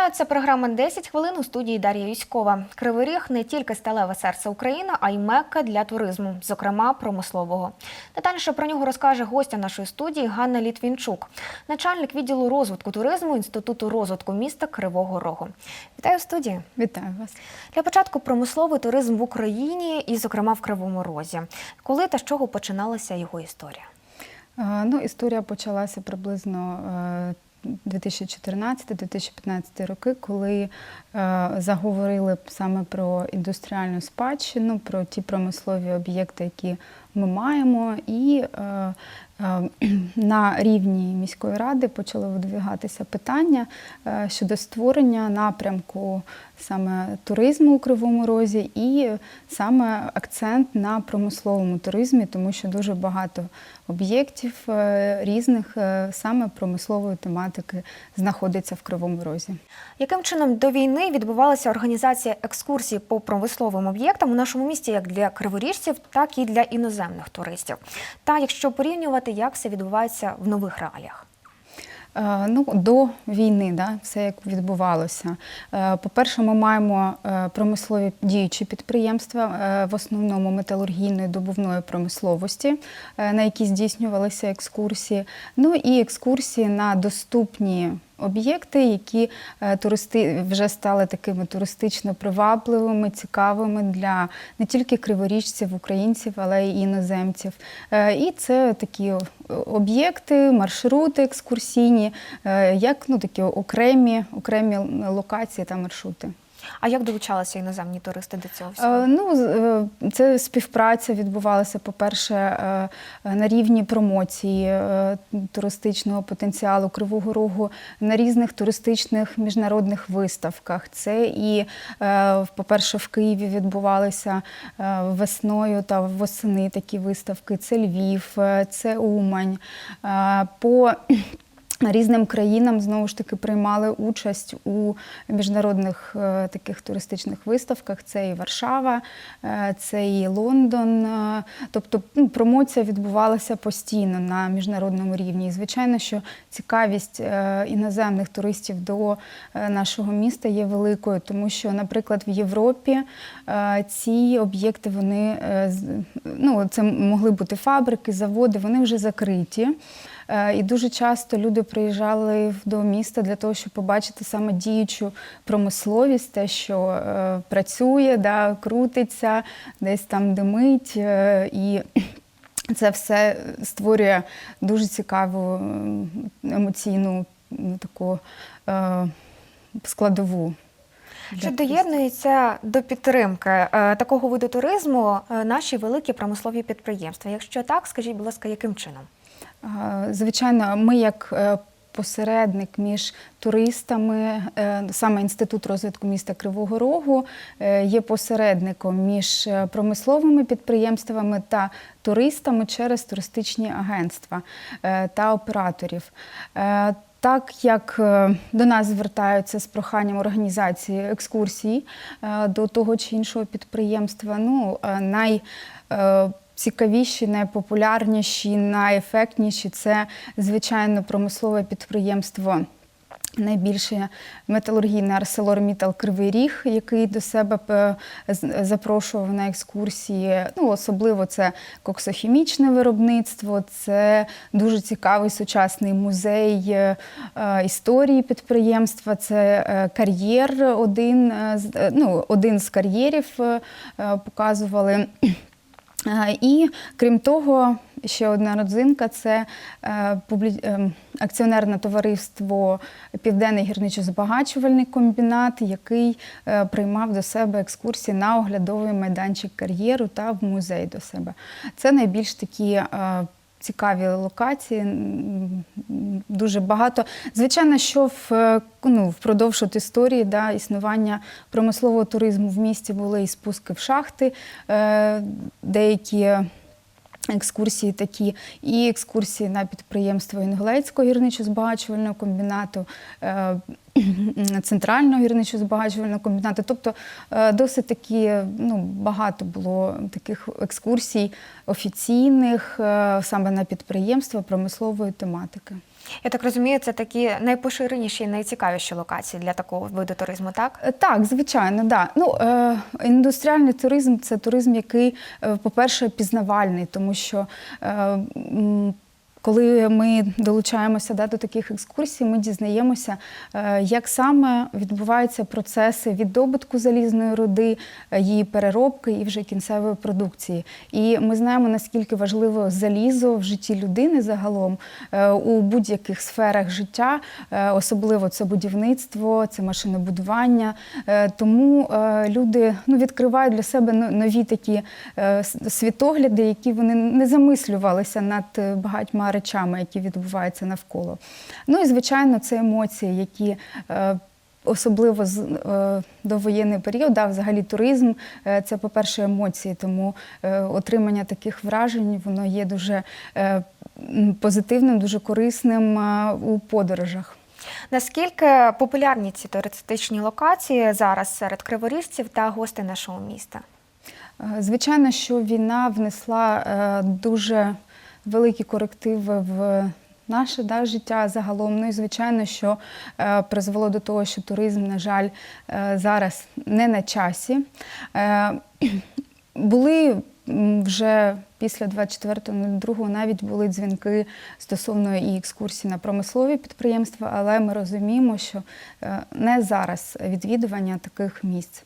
Вітаю, це програма «10 хвилин у студії Дар'я Юськова. Кривий Ріг не тільки сталеве серце України, а й мекка для туризму, зокрема промислового. Детальніше про нього розкаже гостя нашої студії Ганна Літвінчук, начальник відділу розвитку туризму Інституту розвитку міста Кривого Рогу. Вітаю в студії. Вітаю вас. Для початку промисловий туризм в Україні і, зокрема, в Кривому Розі. Коли та з чого починалася його історія? Ну, історія почалася приблизно е, 2014-2015 роки, коли е, заговорили саме про індустріальну спадщину, про ті промислові об'єкти, які ми маємо, і е, е, на рівні міської ради почало видвигатися питання е, щодо створення напрямку саме туризму у Кривому Розі і саме акцент на промисловому туризмі, тому що дуже багато об'єктів е, різних е, саме промислової тематики знаходиться в Кривому Розі. Яким чином до війни відбувалася організація екскурсій по промисловим об'єктам у нашому місті як для криворіжців, так і для іноземних туристів? Та якщо порівнювати, як все відбувається в нових реаліях? Е, Ну, до війни, да, все як відбувалося. Е, По-перше, ми маємо е, промислові діючі підприємства, в основному металургійної добувної промисловості, на які здійснювалися екскурсії. Ну і екскурсії на доступні. Об'єкти, які е, туристи вже стали такими туристично привабливими, цікавими для не тільки криворіжців, українців, але й іноземців. Е, І це такі об'єкти, маршрути екскурсійні, е, як ну такі окремі, окремі локації та маршрути. А як долучалися іноземні туристи до цього всього? Е, Ну, е, це співпраця відбувалася, по-перше, е, на рівні промоції туристичного потенціалу Кривого Рогу на різних туристичних міжнародних виставках. Це і, по-перше, в Києві відбувалися весною та восени такі виставки. Це Львів, це Умань. По Різним країнам знову ж таки приймали участь у міжнародних е, таких туристичних виставках. Це і Варшава, е, це і Лондон. Е, Тобто ну, промоція відбувалася постійно на міжнародному рівні. І звичайно, що цікавість е, іноземних туристів до е, нашого міста є великою, тому що, наприклад, в Європі е, ці об'єкти вони е, ну, це могли бути фабрики, заводи, вони вже закриті. Е, І дуже часто люди приїжджали до міста для того, щоб побачити саме діючу промисловість, те, що е, працює, да, крутиться, десь там димить. е, І це все створює дуже цікаву ем, емоційну таку складову. Чи туристів. доєднуються до підтримки такого виду туризму наші великі промислові підприємства? Якщо так, скажіть, будь ласка, яким чином? Звичайно, ми як е, посередник між туристами, е, саме інститут розвитку міста Кривого Рогу е, є посередником між промисловими підприємствами та туристами через туристичні агентства та операторів. Так як до нас звертаються з проханням організації екскурсій е, до того чи іншого підприємства, ну най цікавіші, найпопулярніші, найефектніші це, звичайно, промислове підприємство. Найбільше металургійний ArcelorMittal Кривий Ріг, який до себе запрошував на екскурсії. Ну, особливо це коксохімічне виробництво, це дуже цікавий сучасний музей е, е, історії підприємства. Це е, кар'єр, один, ну, один з кар'єрів показували. Е, І крім того, ще одна родзинка це е, е, акціонерне товариство Південний гірничо-збагачувальний комбінат, який приймав до себе екскурсії на оглядовий майданчик кар'єру та в музей до себе. Це найбільш такі. Е, Цікаві локації, дуже багато. Звичайно, що в, е, ну, впродовж от історії да, існування промислового туризму в місті були і спуски в шахти, е, деякі екскурсії такі, і екскурсії на підприємство Інгулецького гірничо-збагачувального комбінату, центрального гірничо-збагачувального комбінату. Тобто е, досить такі ну, багато було таких екскурсій офіційних е, саме на підприємства промислової тематики. Я так розумію, це такі найпоширеніші і найцікавіші локації для такого виду туризму, так? Е, Так, звичайно, да. Ну, е, індустріальний туризм це туризм, який, по-перше, пізнавальний, тому що е, коли ми долучаємося да, до таких екскурсій, ми дізнаємося, е, як саме відбуваються процеси віддобутку залізної руди, е, її переробки і вже кінцевої продукції. І ми знаємо, наскільки важливо залізо в житті людини загалом е, у будь-яких сферах життя, особливо це будівництво, це машинобудування. Тому люди ну, відкривають для себе нові такі світогляди, які вони не замислювалися над е, речами, які відбуваються навколо. Ну і звичайно, це емоції, які. е, Особливо з е, довоєнний період, да, взагалі туризм е, це, по-перше, емоції, тому отримання таких вражень воно є дуже позитивним, дуже корисним у подорожах. Наскільки популярні ці туристичні локації зараз серед криворіжців та гостей нашого міста? Звичайно, що війна внесла дуже великі корективи в наше да, життя загалом. Ну і звичайно, що е, призвело до того, що туризм, на жаль, е, зараз не на часі. Е, Були вже після 24.02 навіть були дзвінки стосовно і екскурсій на промислові підприємства, але ми розуміємо, що е, не зараз відвідування таких місць.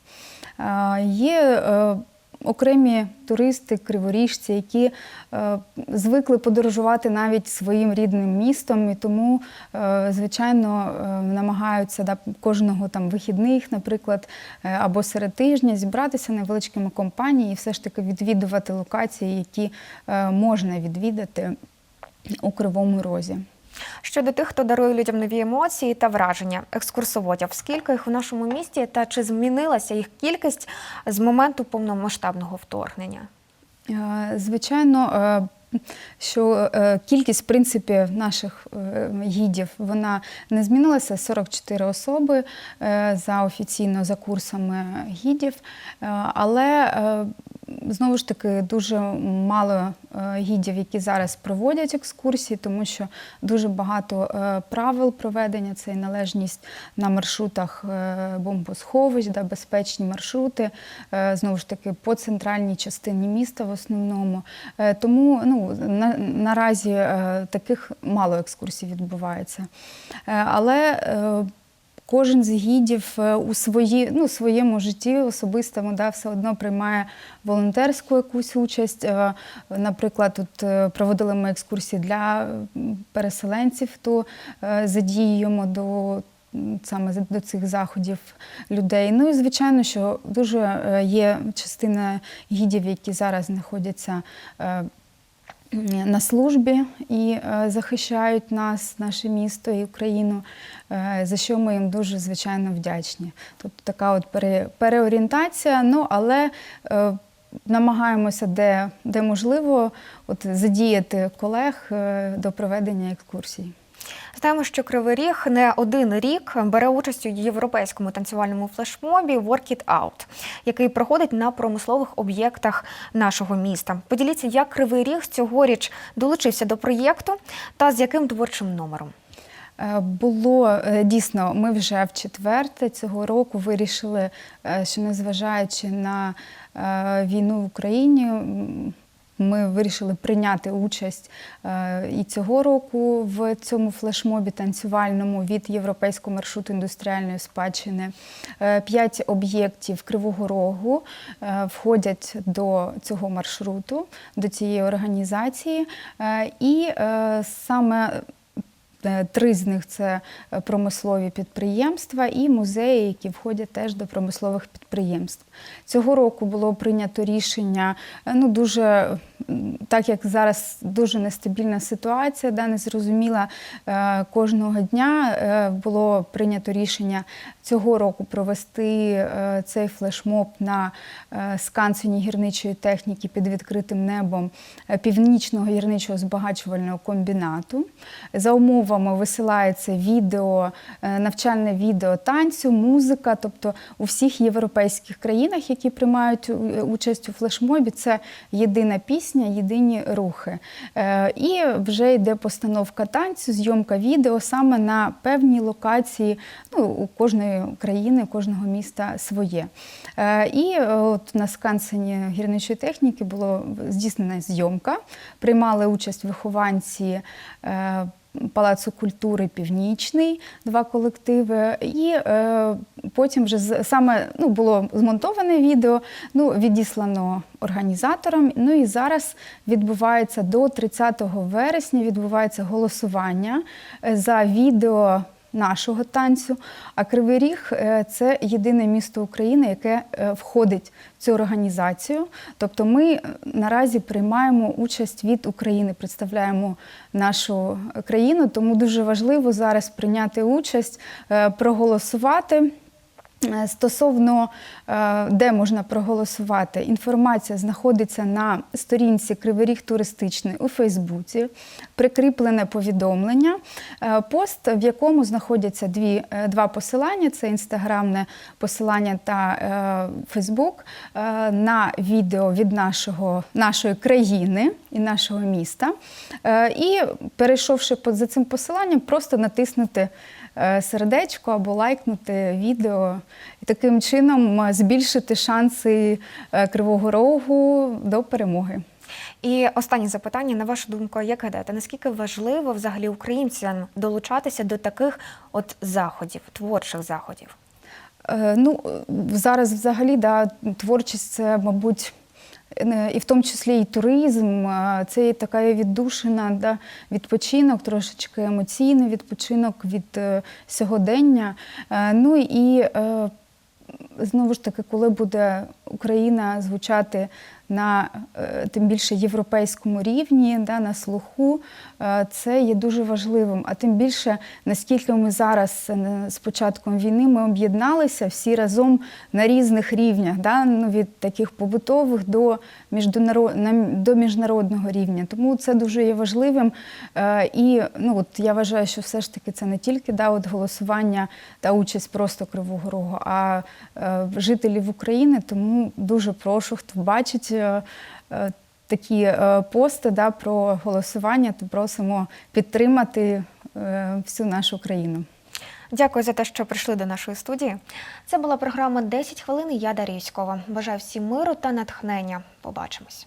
Е, Є е, окремі туристи, криворіжці, які е, звикли подорожувати навіть своїм рідним містом, і тому, е, звичайно, е, намагаються да, кожного там вихідних, наприклад, е, або серед тижня зібратися невеличкими компаніями і все ж таки відвідувати локації, які е, можна відвідати у Кривому Розі. Щодо тих, хто дарує людям нові емоції та враження екскурсоводів, скільки їх в нашому місті та чи змінилася їх кількість з моменту повномасштабного вторгнення? Е, Звичайно, е, що е, кількість в принципі наших гідів вона не змінилася 44 особи за офіційно за курсами гідів, але знову ж таки дуже мало е, гідів, які зараз проводять екскурсії, тому що дуже багато е, правил проведення це і належність на маршрутах е, бомбосховищ, да, безпечні маршрути, знову ж таки по центральній частині міста в основному. Тому ну, на, наразі таких мало екскурсій відбувається. Але Кожен з гідів е, у свої, ну, своєму житті особистому да, все одно приймає волонтерську якусь участь. Е, Наприклад, тут е, проводили ми екскурсії для переселенців, то задіюємо до саме до цих заходів людей. Ну і звичайно, що дуже є частина гідів, які зараз знаходяться. На службі і е, захищають нас, наше місто і Україну, е, за що ми їм дуже звичайно вдячні. Тобто така от пере, переорієнтація, ну але е, намагаємося, де, де можливо, от задіяти колег до проведення екскурсій. Знаємо, що Кривий Ріг не один рік бере участь у європейському танцювальному флешмобі Work It Out, який проходить на промислових об'єктах нашого міста. Поділіться, як Кривий Ріг цьогоріч долучився до проєкту та з яким творчим номером. Е, Було е, дійсно, ми вже в четверте цього року вирішили, е, що незважаючи на війну в Україні, ми вирішили прийняти участь е, і цього року в цьому флешмобі танцювальному від європейського маршруту індустріальної спадщини. Е, П'ять об'єктів Кривого Рогу е, входять до цього маршруту, до цієї організації. І саме Три з них це е, промислові підприємства і музеї, які входять теж до промислових підприємств. Цього року було прийнято рішення, е, ну дуже так як зараз дуже нестабільна ситуація, да, незрозуміла е, кожного дня е, було прийнято рішення цього року провести е, цей флешмоб на скансені гірничої техніки під відкритим небом північного гірничого збагачувального комбінату. За умовами висилається відео, навчальне відео танцю, музика. Тобто у всіх європейських країнах, які приймають участь у флешмобі, це єдина пісня. Пісня, єдині рухи. Е, І вже йде постановка танцю, зйомка відео саме на певній локації. Ну, у кожної країни, кожного міста своє. Е, І е, от на скансені гірничої техніки було здійснена зйомка. Приймали участь вихованці. Палацу культури Північний, два колективи, і е, потім вже саме ну, було змонтоване відео, ну, відіслано організаторам. Ну і зараз відбувається до 30 вересня відбувається голосування е, за відео нашого танцю. А Кривий Ріг е, це єдине місто України, яке е, входить в цю організацію. Тобто ми наразі приймаємо участь від України, представляємо нашу країну, тому дуже важливо зараз прийняти участь, проголосувати. Е, Стосовно е, де можна проголосувати, інформація знаходиться на сторінці Кривий Ріг туристичний у Фейсбуці, прикріплене повідомлення, е, пост, в якому знаходяться дві, два посилання: це інстаграмне посилання та Фейсбук на відео від нашого, нашої країни і нашого міста. І перейшовши за цим посиланням, просто натиснути сердечко або лайкнути відео і таким чином е, збільшити шанси е, Кривого Рогу до перемоги. І останнє запитання, на вашу думку, як гадаєте, наскільки важливо взагалі українцям долучатися до таких от заходів, творчих заходів? Е, Ну, е, зараз взагалі да, творчість це, мабуть, е, і в тому числі і туризм, е, це така віддушина, да, відпочинок, трошечки емоційний відпочинок від е, сьогодення. Е, Ну і е, знову ж таки, коли буде Україна звучати на е, тим більше європейському рівні, да, на слуху, е, це є дуже важливим. А тим більше, наскільки ми зараз е, з початком війни ми об'єдналися всі разом на різних рівнях, да, ну, від таких побутових до, до міжнародного рівня. Тому це дуже є важливим. І ну, от я вважаю, що все ж таки це не тільки да, от голосування та участь просто Кривого Рогу, а жителів України. Тому дуже прошу, хто бачить такі е, пости да, про голосування, то просимо підтримати е, всю нашу країну. Дякую за те, що прийшли до нашої студії. Це була програма «10 хвилин. Я Юськова. Бажаю всім миру та натхнення. Побачимось.